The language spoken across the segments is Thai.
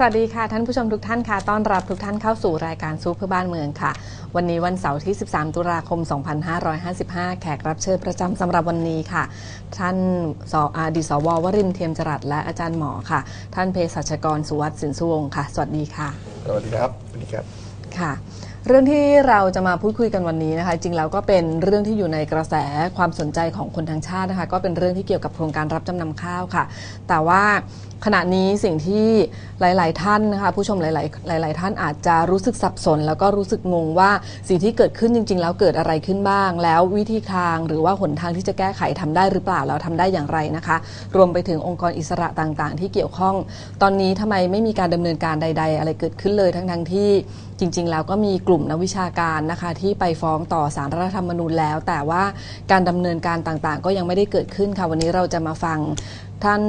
สวัสดีค่ะ ท่านผู้ชมทุกท่านค่ะ ต้อนรับทุกท่านเข้าสู่รายการซูเพื่อบ้านเมืองค่ะ วันนี้วันเสาร์ที่ 13 ตุลาคม 2555 แขกรับเชิญประจำสำหรับวันนี้ค่ะ ท่านสอดีสววรินทร์เทียมจรัสและอาจารย์หมอค่ะ ท่านเภสัชกรสุวัสดิ์สินสุวงศ์ค่ะ สวัสดีค่ะ สวัสดีครับสวัสดีครับค่ะเรื่องที่เราจะมาพูดคุยกันวันนี้นะคะ จริงแล้วก็เป็นเรื่องที่อยู่ในกระแสความสนใจของคนทางชาตินะคะ ก็เป็นเรื่องที่เกี่ยวกับโครงการรับจำนำข้าวค่ะ แต่ว่าขณะนี้สิ่งที่หลาย ๆ ท่านนะคะผู้ชมหลาย ๆ หลาย ๆ ท่านอาจจะรู้สึกสับสน แล้วก็รู้สึกงงว่าสิ่งที่เกิดขึ้นจริง ๆ แล้วเกิดอะไรขึ้นบ้าง แล้ววิธีทางหรือว่าหนทางที่จะแก้ไขทำได้หรือเปล่าแล้วทำได้อย่างไรนะคะ รวมไปถึงองค์กรอิสระต่าง ๆ ที่เกี่ยวข้อง ตอนนี้ทำไมไม่มีการดำเนินการใด ๆ อะไรเกิดขึ้นเลยทั้ง ๆ ที่จริง ๆ แล้วก็มีกลุ่มนักวิชาการนะคะที่ไปฟ้องต่อสารรัฐธรรมนูญแล้ว แต่ว่าการดำเนินการต่าง ๆ ก็ยังไม่ได้เกิดขึ้นค่ะวันนี้เราจะมาฟังท่าน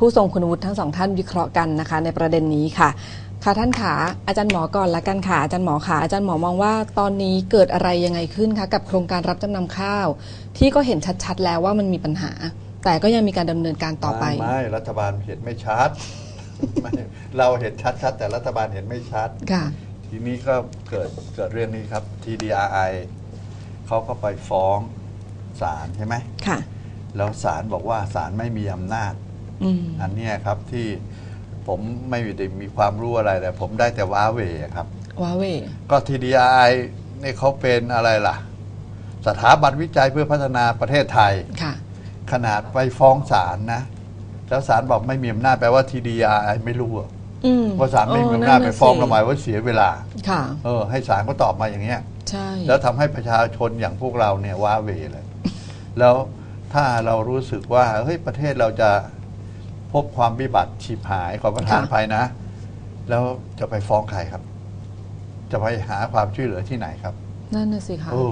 ผู้ทรงคุณวุฒิทั้งสองท่านวิเคราะห์กันนะคะ ในประเด็นนี้ค่ะ ค่ะท่านขาอาจารย์หมอก่อนละกันค่ะอาจารย์หมอค่ะอาจารย์หมอมองว่าตอนนี้เกิดอะไรยังไงขึ้นคะกับโครงการรับจำนำข้าว ที่ก็เห็นชัดๆ แล้วว่ามันมีปัญหา แต่ก็ยังมีการดำเนินการต่อไป ไม่ไม่รัฐบาลเห็นไม่ชัด ไม่เราเห็นชัดๆแต่รัฐบาลเห็นไม่ชัด ค่ะ ทีนี้ก็เกิดเกิดเรื่องนี้ครับ TDRI เขาก็ไปฟ้องศาลใช่ไหม ค่ะ แล้วศาลบอกว่าศาลไม่มีอำนาจ อืมอันเนี้ยครับที่ผมไม่ได้มีความรู้อะไรแต่ผมได้แต่ว้าเหวครับ ว้าเว ก็ TDRI นี่เขาเป็นอะไรล่ะ สถาบันวิจัยเพื่อพัฒนาประเทศไทยค่ะ ขนาดไปฟ้องศาลนะ แล้วศาลบอกไม่มีอำนาจแปลว่า TDRI ไม่รู้อะอืมว่าศาลไม่มีอำนาจไปฟ้องสิทำไมว่าเสียเวลา ค่ะ เออ ให้ศาลก็ตอบมาอย่างเงี้ยใช่แล้วทำให้ประชาชนอย่างพวกเราเนี่ยว้าเหวเลยแล้วถ้าเรารู้สึกว่าเฮ้ยประเทศเราจะ พบความวิบัติฉิบหายขอประทานภัยนะ แล้วจะไปฟ้องใครครับ จะไปหาความช่วยเหลือที่ไหนครับ นั่นน่ะสิคะโอ้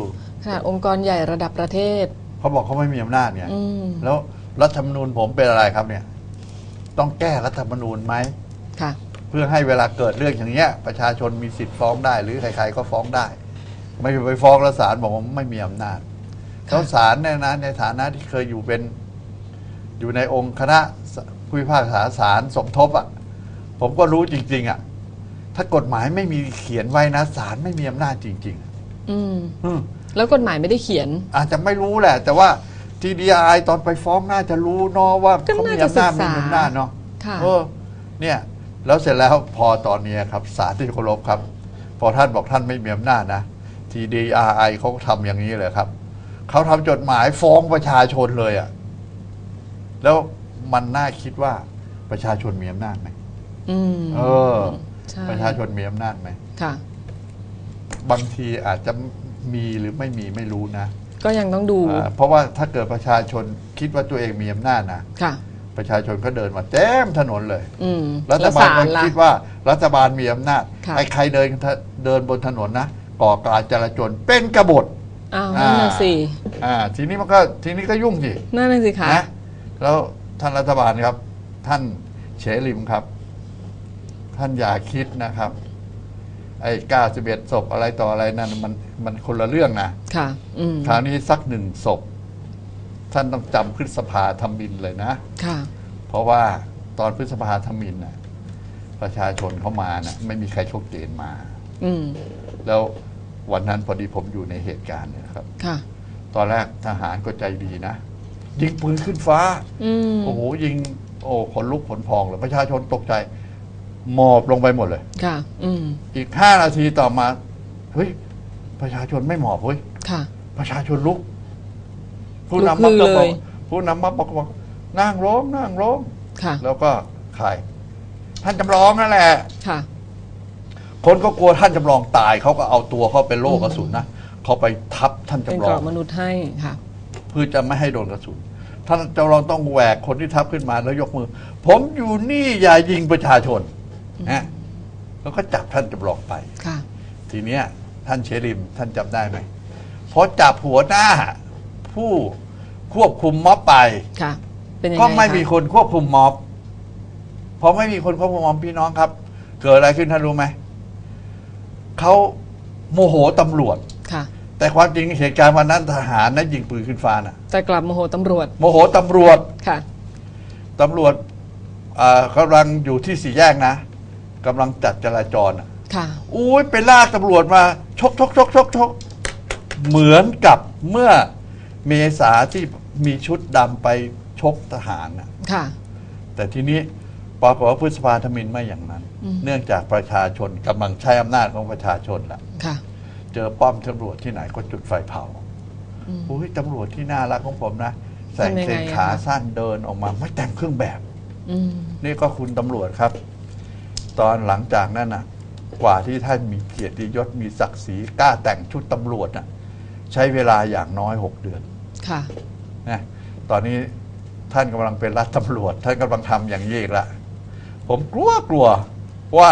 ขนาดองค์กรใหญ่ระดับประเทศ เขาบอกเขาไม่มีอำนาจไงอืมแล้วรัฐธรรมนูญผมเป็นอะไรครับเนี่ย ต้องแก้รัฐธรรมนูญไหม ค่ะ เพื่อให้เวลาเกิดเรื่องอย่างเงี้ย ประชาชนมีสิทธิ์ฟ้องได้ หรือใครๆก็ฟ้องได้ ไม่ไปฟ้องแล้วศาลบอกว่าไม่มีอำนาจแล้วศาลเนี่ยนะในฐานะที่เคยอยู่เป็น อยู่ในองค์คณะ ผู้พิพากษาศาลสมทบอะผมก็รู้จริง ๆ อะ ถ้ากฎหมายไม่มีเขียนไว้นะศาลไม่มีอำนาจจริงอืมๆอืมแล้วกฎหมายไม่ได้เขียน อาจจะไม่รู้แหละ แต่ว่า TDI ตอนไปฟ้องน่าจะรู้เนาะว่าก็เขาน่ามีจะอำนาจศึไม่กษามีอำนาจเนาะค่ะ เออ เนี่ย แล้วเสร็จแล้วพอตอนนี้ครับศาลที่เคารพครับ พอท่านบอกท่านไม่มีอำนาจนะ TDI เขาก็ทำอย่างนี้เลยครับ เขาทำจดหมายฟ้องประชาชนเลยอะ่ะ แล้ว มันน่าคิดว่าประชาชนมีอำนาจไหมอืมเออ ใช่ประชาชนมีอำนาจไหมค่ะ บางทีอาจจะมีหรือไม่มีไม่รู้นะก็ยังต้องดูอ่าเพราะว่าถ้าเกิดประชาชนคิดว่าตัวเองมีอำนาจนะค่ะ ประชาชนก็เดินมาเต็มถนนเลย อืมรัฐแล้วบาลศาก็ลล่ะ คิดว่ารัฐบาลมีอำนาจค่ะ ไอ้ใครเดินเดินบนถนนนะก่อการจราจรเป็นกบฏ อ้าวนั่นน่ะสิอ่าทีนี้มันก็ทีนี้ก็ยุ่งสินั่นน่ะสิคะนะแล้ว ท่านรัฐบาลครับ ท่านเฉลิมครับ ท่านอย่าคิดนะครับ ไอ้เก้าสิบเอ็ดศพอะไรต่ออะไรนั่นมันมันคนละเรื่องนะค่ะ อืมคราวนี้สักหนึ่งศพ ท่านต้องจำพฤษภาธมินเลยนะ ค่ะ เพราะว่าตอนพฤษภาธมินน่ะ ประชาชนเข้ามาน่ะ ไม่มีใครโชคเกณฑ์มา อืมแล้ววันนั้นพอดีผมอยู่ในเหตุการณ์เนี่ยนะครับ ค่ะ ตอนแรกทหารก็ใจดีนะ ยิงปืนขึ้นฟ้า อืมโอ้โหยิง โอ้ขนลุกขนพองเลยประชาชนตกใจ หมอบลงไปหมดเลย ค่ะ อืมอีกห้านาทีต่อมาเฮ้ยประชาชนไม่หมอบเฮ้ยค่ะ ประชาชนลุก ผู้ลุกนำมักฮืก็อเลบอกยผู้นำมักบอกบอกนั่งร้มนั่งร้มค่ะ แล้วก็ใครท่านจำลองนั่นแหละ ค่ะ คนก็กลัวท่านจำลองตายเขาก็เอาตัวเขาเป็นโล่กระสุนนะเขาไปทับท่านเป็นจำลกรอองบมนุษย์ให้ค่ะ เพื่อจะไม่ให้โดนกระสุน ท่านจำลองต้องแหวกคนที่ทับขึ้นมาแล้วยกมือ ผมอยู่นี่อย่ายิงประชาชนนะแล้วก็จับท่านจำลองไปค่ะ ทีเนี้ยท่านเชริมท่านจำได้ไหมพอจับหัวหน้า ผู้ควบคุมม็อบไปค่ะ เป็นยังไงก็ไม่คะมีคนควบคุมม็อบพอไม่มีคนควบคุมม็อบพี่น้องครับ เกิดอะไรขึ้นท่านรู้ไหมเขาโมโหตำรวจค่ะ แต่ความจริงเหตุการณ์วันนั้นทหารนะยิงปืนขึ้นฟ้าน่ะแต่กลับโมโหตำรวจ โมโหตำรวจค่ะ ตำรวจอ่ากำลังอยู่ที่สี่แยกนะกำลังจัดจราจรอะค่ะ อุ้ยไปลากตำรวจมาชกชกชกชกชกเหมือนกับเมื่อเมษาที่มีชุดดำไปชกทหารน่ะค่ะ แต่ทีนี้ปรากฏว่าพฤษภาธมินไม่อย่างนั้น อืม เนื่องจากประชาชนกำลังใช้อำนาจของประชาชนล่ะค่ะ เจอป้อมตำรวจที่ไหนก็จุดไฟเผาอืมอุ้ยตำรวจที่น่ารักของผมนะใส่ทำยังไงเกงอะขาคะสั้นเดินออกมาไม่แต่งเครื่องแบบอืมนี่ก็คุณตำรวจครับ ตอนหลังจากนั้นน่ะ กว่าที่ท่านมีเกียรติยศมีศักดิ์ศรีกล้าแต่งชุดตำรวจน่ะ ใช้เวลาอย่างน้อยหกเดือน ค่ะนะตอนนี้ท่านกำลังเป็นรัฐตำรวจ ท่านกำลังทำอย่างนี้อีกละผมกลัวกลัวว่า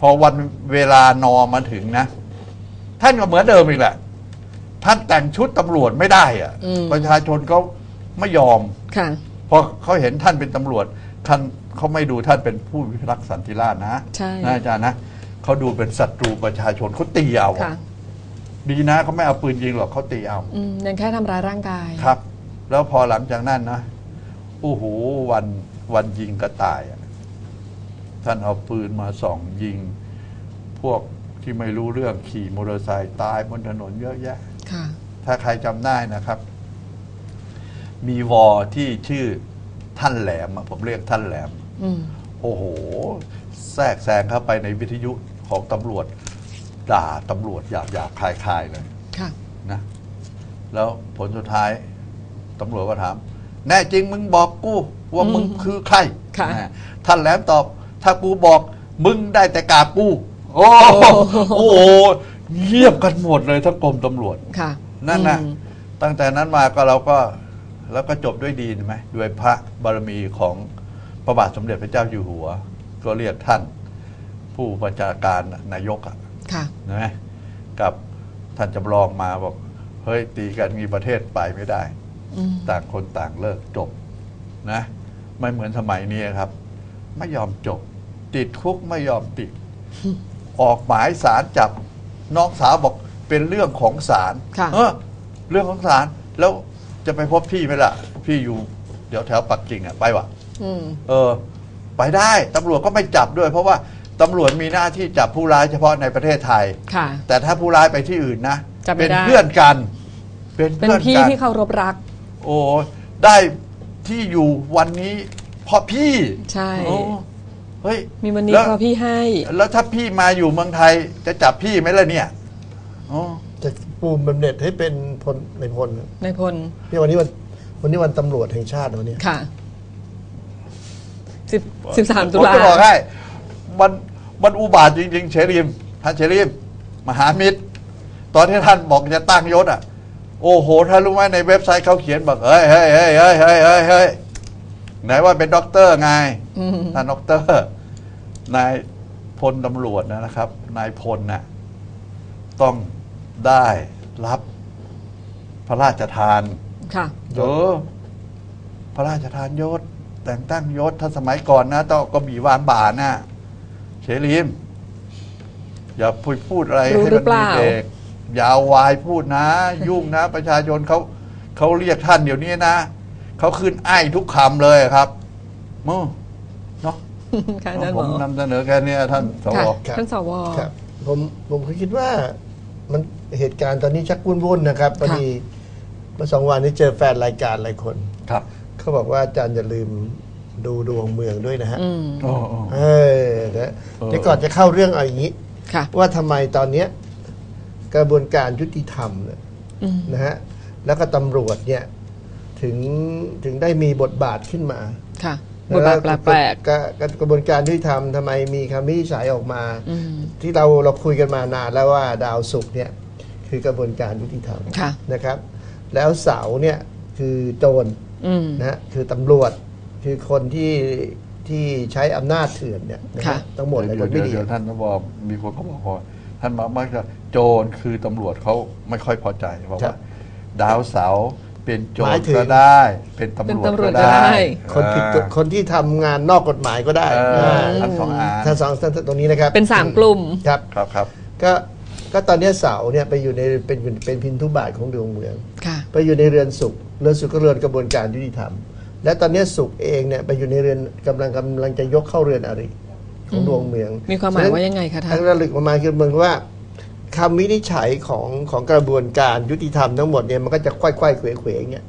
พอวันเวลานอมาถึงนะ ท่านก็เหมือนเดิมอีกแหละ ท่านแต่งชุดตำรวจไม่ได้อะอืม ประชาชนเขาไม่ยอม ค่ะ เพราะเขาเห็นท่านเป็นตำรวจ ท่านเขาไม่ดูท่านเป็นผู้พิทักษ์สันติราษฎร์นะใช่ นะอาจารย์นะเขาดูเป็นศัตรูประชาชนเขาตีเอาอะค่ะ ดีนะเขาไม่เอาปืนยิงหรอกเขาตีเอา อืมยังแค่ทำร้ายร่างกาย ครับ แล้วพอหลังจากนั้นนะโอ้โหวันวันยิงกระต่ายอะท่านเอาปืนมาส่องยิง พวก ที่ไม่รู้เรื่องขี่มอเตอร์ไซค์ตายบนถนนเยอะแยะ ค่ะ ถ้าใครจำได้นะครับ มีวอที่ชื่อท่านแหลมอะผมเรียกท่านแหลม อืม โอ้โห แทรกแซงเข้าไปในวิทยุของตำรวจ ด่าตำรวจหยาบหยาบคลายคลายๆเลยค่ะ นะ แล้วผลสุดท้ายตำรวจก็ถาม แน่จริงมึงบอกกูว่ามึงอืมคือใครค่ะ นะท่านแหลมตอบ ถ้ากูบอกมึงได้แต่กราบกู โอ้โอ้โหเงียบกันหมดเลยทั้งกรมตำรวจค่ะนั่นนะอืม ตั้งแต่นั้นมาก็เราก็แล้วก็จบด้วยดีใช่ไหมด้วยพระบารมีของพระบาทสมเด็จพระเจ้าอยู่หัว ก็เรียกท่าน ผู้บัญชาการนายกอะ ค่ะ นะกับท่านจำลองมาบอก เฮ้ย ตีกันมีประเทศไปไม่ได้ อืม ต่างคนต่างเลิกจบนะไม่เหมือนสมัยนี้ครับ ไม่ยอมจบ ติดคุกไม่ยอมติด ออกหมายสารจับน้องสาวบอกเป็นเรื่องของศาลค่ะ เออเรื่องของศาลแล้วจะไปพบพี่ไหมล่ะ พี่อยู่ เดี๋ยวแถวปักกิ่งอะไปวะอืม เออ ไปได้ตำรวจก็ไม่จับด้วย เพราะว่าตำรวจมีหน้าที่จับผู้ร้ายเฉพาะในประเทศไทย ค่ะ แต่ถ้าผู้ร้ายไปที่อื่นนะจับไม่เป็นได้ เพื่อนกัน เป็นเป็นเพื่อนพี่กัน ที่เคารพรัก โอ้ได้ที่อยู่วันนี้เพราะพี่ใช่ โอ้ เฮ้ยมีวันนี้แล้วเพราะพี่ให้ แล้วถ้าพี่มาอยู่เมืองไทยจะจับพี่ไหมล่ะเนี่ยอ๋อจะปูมบำเหน็จให้เป็นพลในพลในพลพี่วันนี้วันวันนี้วันตำรวจแห่งชาติวันนี้ค่ะสิบสิบสามตุผมลาจะบอกให้มันมันอุบาทจริงๆเชริมท่านเชริม มหามิตร ตอนที่ท่านบอกจะตั้งยศอะ โอ้โหท่านรู้ไหมในเว็บไซต์เขาเขียนบอกเฮ้ยเฮ้ยเฮ้ยเฮ้ยเฮ้ยเฮ้ยเฮ้ยไหนว่าเป็นด็อกเตอร์ไงอืม ท่านด็อกเตอร์นายพลตำรวจนะครับ นายพลน่ะต้องได้รับพระราชทานค่ะเออพระราชทานยศ แต่งตั้งยศถ้าสมัยก่อนนะต้องก็มีวานบานนะเชลิมอย่าพูดพูดอะไรรู้ให้หรืมัอเปล่ามีเด็กอย่าวายพูดนะ ยุ่งนะ ประชาชนเขาเขาเรียกท่านเดี๋ยวนี้นะเขาขึ้นไอ้ายทุกคำเลยครับมั้งเนาะ ค่ะอาจารย์หผมมอนำเสนอแค่เนี้ยท่านสว ค่ะท่านสว ครับผมผมคิดว่ามันเหตุการณ์ตอนนี้ชักวุ่นวุ่นๆนะครับพอดีเมื่อสองวันนี้เจอแฟนรายการหลายคน ครับเขาบอกว่าอาจารย์อย่าลืมดูดวงเมืองด้วยนะฮะ อืมโอ้โอ้ เออนะเออ เดี๋ยวก่อนจะเข้าเรื่องเอาอย่างนี้ ค่ะ ว่าทำไมตอนเนี้ยกระบวนการยุติธรรมเนี่ยอืม นะฮะแล้วก็ตำรวจเนี่ยถึงถึงได้มีบทบาทขึ้นมา ค่ะ บทบาทแปลกกระกระบวนการยุติธรรมทำไมมีคำวินิจฉัยออกมาๆอืมที่เราเราคุยกันมานานแล้วว่าดาวศุกร์เนี่ยคือกระบวนการยุติธรรมค่ะนะครับ แล้วเสาร์เนี่ยคือโจรอืมนะฮะคือตำรวจคือคนที่ที่ใช้อำนาจเถื่อนเนี่ยนะค่ะฮะทั้งหมดเลยเดี๋คยวนไม่เดี๋ยวดีเดี๋ยวท่านก็บอกมีคนก็บอกว่าท่านมามักจะโจรคือตำรวจเขาไม่ค่อยพอใจเพราะครัว่าบดาวเสาร์ เป็นโจหรมายถึง ก็ได้ เป็นตำรวจเป็นตำรวก็จก็ได้ได้ คนผิดกฎคนที่ทำงานนอกกฎหมายก็ได้เอออ่าทั้งสองอันถ้าสองท่านตรงนี้นะครับเป็นสามกลุ่ม ครับ ครับครับ ก็ก็ตอนนี้เสาเนี่ยไปอยู่ในเป็นเป็นเป็นพินทุบาทของดวงเมือง ค่ะ ไปอยู่ในเรือนสุขเรือนสุขก็เรือนกระบวนการยุติธรรม และตอนนี้สุขเองเนี่ยไปอยู่ในเรือนกำลังกำลังจะยกเข้าเรือนอริของดวงเมืองมีความหมายว่ายังไงคะท่าน ทางระลึกประมาณคือเหมือนกับว่า คำวินิจฉัยของของกระบวนการยุติธรรมทั้งหมดเนี่ยมันก็จะค่อยๆเขวๆอย่างเงี้ย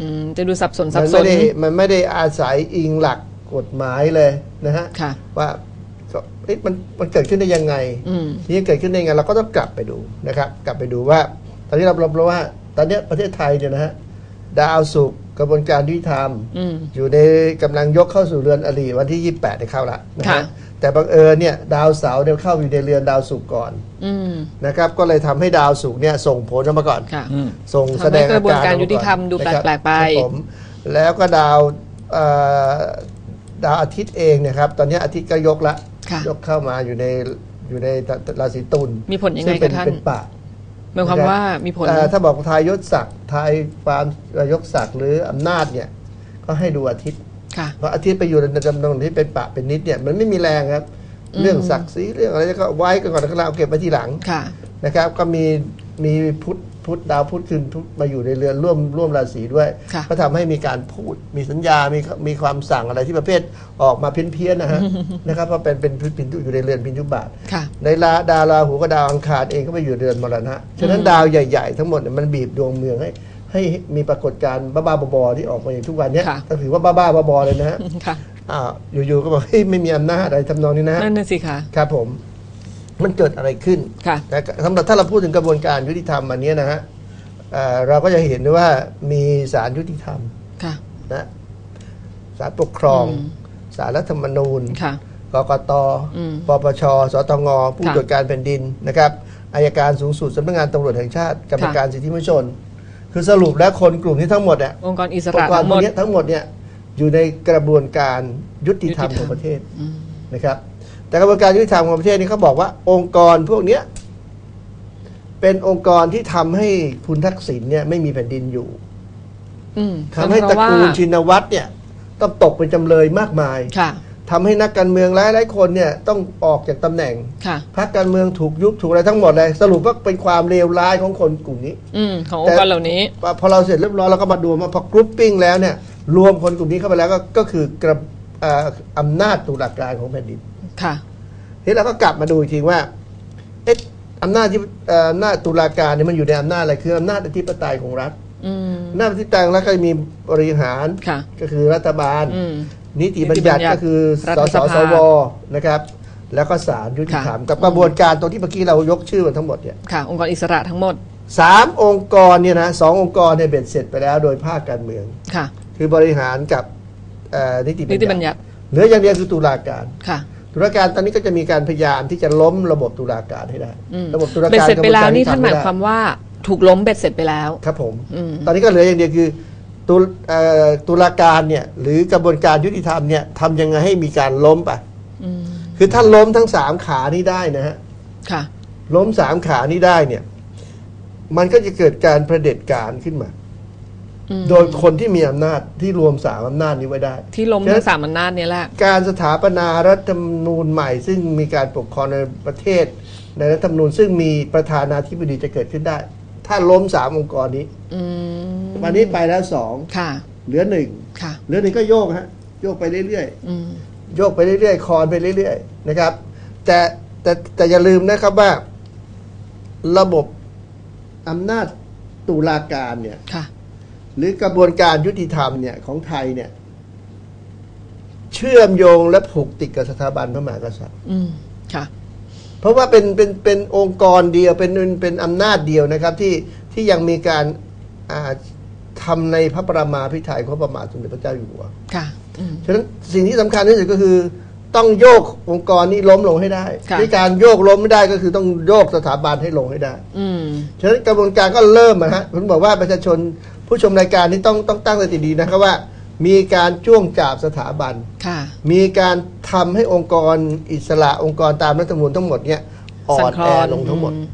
อืมจะดูสับสนสัมับนสไม่น ได้มันไม่ได้อาศัยอิงหลักกฎหมายเลยนะฮะค่ะ ว่าก็เอ๊ะมันมันเกิดขึ้นได้ยังไง อืม นี่เกิดขึ้นได้ยังไงเราก็ต้องกลับไปดูนะครับ กลับไปดูว่า ตอนนี้เราเราว่า ตอนเนี้ยประเทศไทยเนี่ยนะฮะดาวสุกร์กระบวนการยุติธรรม อืมอยู่ในกำลังยกเข้าสู่เรือนอรีวันที่ 28ได้เข้าละนะค่ะ ฮะ แต่บังเอิญเนี่ยดาวเสาร์เนี่ยเข้าอยู่ในเรือนดาวศุกร์ก่อนอืม นะครับ ก็เลยทำให้ดาวศุกร์เนี่ยส่งผลออกมาก่อน ค่ะ อืม ส่งทำให้แสดงอากระบวนการออมยุติธรรมดูนะครับแปลกๆไปครับผมแล้วก็ดาวเอ่อดาวอาทิตย์เองเนะครับ ตอนนี้อาทิตย์ก็ยกละค่ะ ยกเข้ามาอยู่ในอยู่ในราศีตุลมีผลยังไงซึ่เป็นกับท่าน เป็นปะ หมายความว่ามีผล เอ่อถ้าบอกทายยศศักดิ์ทายความยศศักดิ์หรืออำนาจเนี่ย ก็ให้ดูอาทิตย์ ค่ะเพราะอาทิตย์ไปอยู่ในจำนวนที่เป็นปะเป็นนิดเนี่ยมันไม่มีแรงครับอืมเรื่องศักดิ์ศรีเรื่องอะไรก็ไว้กันก่อนแล้วเราเอาเก็บไว้ทีหลังค่ะนะครับ ก็มีมีพุธพุธดาวพุธคืนพุธมาอยู่ในเรือนร่วมร่วมราศีด้วยค่ะก็ทำให้มีการพูดมีสัญญา มีมีความสั่งอะไรที่ประเภทออกมาเพี้ยนๆนะฮะนะครับเพราะเป็นเป็นพินทุอยู่ในเรือนพินทุบาทค่ะในลาดาวราหูกับดาวอังคารเองก็ไปอยู่เรือนมรณะฉะนั้นดาวใหญ่ ๆ ทั้งหมดเนี่ยมันบีบดวงเมืองให้ ให้มีปรากฏการณ์บ้าๆบอๆที่ออกมาอย่างทุกวันเนี้ยค่ะ ก็ถือว่าบ้าๆบอๆเลยนะฮะค่ะอ่าอยู่ๆก็บอกเฮ้ยไม่มีอำนาจอะไรทำนองนี้นะฮะ นั่นน่ะสิค่ะ ครับผมมันเกิดอะไรขึ้นค่ะแต่สำหรับถ้าเราพูดถึงกระบวนการยุติธรรมอันเนี้ยนะฮะเอ่อเราก็จะเห็นได้ว่ามีศาลยุติธรรมค่ะ นะศาลปกครองอืม ศาลรัฐธรรมนูญค่ะ กกตอืมปปชสตงผู้ค่ะตรวจการแผ่นดินนะครับอายการสูงสุดสำนักงานตำรวจแห่งชาติกรรมค่ะ การสิทธิมนุษยชน คือสรุปแล้วคนกลุ่มนี้ทั้งหมดเนี่ยองค์กรอิสองระค์กรทั้งพหมวกด เนี้ยทั้งหมดเนี่ยอยู่ในกระบวนการยุติธรรมยุติธรรม ของประเทศอืมนะครับ แต่กระบวนการยุติธรรมของประเทศนี้เขาบอกว่าองค์กรพวกเนี้ยเป็นองค์กรที่ทำให้คุณทักษิณเนี่ยไม่มีแผ่นดินอยู่อืมทำให้ตระกูลชินวัตรเนี่ยต้องตกเป็นจำเลยมากมาย ค่ะ ทำให้นักการเมืองหลายๆคนเนี่ยต้องออกจากตำแหน่งค่ะพรรคการเมืองถูกยุบถูกอะไรทั้งหมดเลย สรุปว่าเป็นความเลวร้ายของคนกลุ่มนี้ อืมขององค์กรเหล่านี้ พอเราเสร็จเรียบร้อยเราก็มาดูว่าพอกรุ๊ปปิ้งแล้วเนี่ยรวมคนกลุ่มนี้เข้าไปแล้วก็ก็คือกระเอ่ออำนาจตุลาการของแผ่นดินค่ะทีนี้เราก็กลับมาดูอีกทีว่าเอ๊ะอำนาจที่เอ่ออำนาจตุลาการเนี่ยมันอยู่ในอำนาจอะไรคืออำนาจอธิปไตยของรัฐ อืมอำนาจอธิปไตยของรัฐก็จะมีบริหารค่ะก็คือรัฐบาล อืม นิติบัญญัตินิติบัญญัติก็คือรัสฐสสภาสวนะครับ แล้วก็ศาลยุติธรรมค่ะ กับกระบวนการตรงที่เมื่อกี้เรายกชื่อมาทั้งหมดเนี่ยค่ะ องค์กรอิสระทั้งหมด สามองค์กรเนี่ยนะสององค์กรเนี่ยเบ็ดเสร็จไปแล้วโดยภาคการเมือง ค่ะ คือบริหารกับเอ่อนิตินิติบัญญัติเหลืออย่างเดียวคือตุลาการ ค่ะ ตุลาการตอนนี้ก็จะมีการพยายามที่จะล้มระบบตุลาการให้ได้ อืมระบบตุลาเบ็ดการเสร็จไปแล้วนี่กระบท่านกหมายไได้ความว่า ถูกล้มเบ็ดเสร็จไปแล้ว ครับผม อืม ตอนนี้ก็เหลืออย่างเดียวคือตุเอ่อตุลาการเนี่ยหรือกระบวนการยุติธรรมเนี่ยทำยังไงให้มีการล้มไปอืมคือถ้าล้มทั้งสามขานี้ได้นะฮะค่ะ ล้มสามขานี้ได้เนี่ย มันก็จะเกิดการประเผด็จการขึ้นมา อืม โดยคนที่มีอำนาจที่รวมสามอำนาจนี้ไว้ได้ ที่ล้มทั้งสามอำนาจเนี่ยแหละ การสถาปนารัฐธรรมนูญใหม่ ซึ่งมีการปกครองในประเทศ ในรัฐธรรมนูญซึ่งมีประธานาธิบดีจะเกิดขึ้นได้ ถ้าล้มสามองค์กรนี้อืมวันนี้ไปแล้วสองค่ะเหลือหนึ่งค่ะเหลือหนึ่งก็โยกฮะโยกไปเรื่อยอืมๆโยกไปเรื่อยๆคอนไปเรื่อยๆนะครับ แต่แต่แต่อย่าลืมนะครับว่า ระบบอำนาจตุลาการเนี่ยค่ะหรือกระบวนการยุติธรรมเนี่ยของไทยเนี่ย เชื่อมโยงและผูกติดกับสถาบันพระมหากษัตริย์อืมค่ะเพ ราะว่าเป็นเป็นเป็นองค์กรเดียวเป็นเป็นเป็นอำนาจเดียวนะครับที่ที่ยังมีการอ่าทำในพระประมาพิไทยของพระบาทสมเด็จพระเจ้าอยู่หัวค่ะอืมฉะนั้นสิ่งที่สำคัญที่สุดก็คือ ต้องโยกองค์กรนี้ล้มลงให้ได้ค่ะที่การโยกล้มไม่ได้ก็คือต้องโยกสถาบันให้ลงให้ได้ อืมฉะนั้นกระบวนการก็เริ่มนะฮะผมบอกว่าประชาชนผู้ชมรายการนี้ต้องต้องตั้งสติดีนะครับว่า มีการจ้วงจาบสถาบัน ค่ะ มีการทำให้องค์กรอิสระองค์กรตามรัฐธรรมนูญทั้งหมดเนี่ยอ่อสั่นนคลแออนลงทั้งหมดอืม